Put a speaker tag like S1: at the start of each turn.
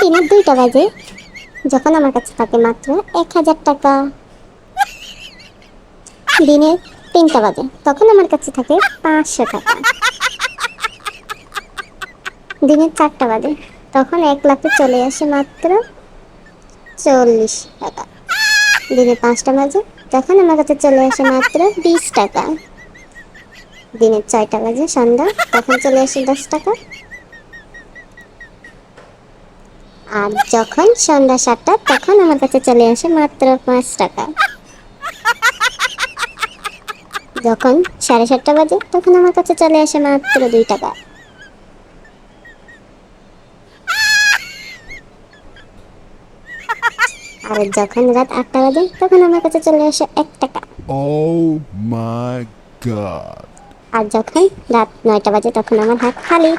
S1: দিনের দুইটা বাজে। যখন আমার কাছে থাকে মাত্র এক হাজার টাকা। দিনের তিনটা বাজে, তখন আমার কাছে থাকে পাঁচশো টাকা। দিনের চারটা বাজে, তখন এক লাখে চলে আসে মাত্র চল্লিশ টাকা। দিনে পাঁচটা বাজে, তখন আমার কাছে চলে আসে মাত্র বিশ টাকা। দিনের ছয়টা বাজে সন্ধ্যা, তখন চলে আসে দশ টাকা। আর যখন সন্ধ্যা সাতটা তখন আমার কাছে চলে আসে মাত্র পাঁচ টাকা। যখন সাড়ে সাতটা বাজে তখন আমার কাছে চলে আসে মাত্র দুই টাকা। আর যখন রাত আটটা বাজে তখন আমার কাছে চলে আসে এক টাকা।
S2: Oh my god.
S1: আর যখন রাত নয়টা বাজে তখন আমার হাত খালি।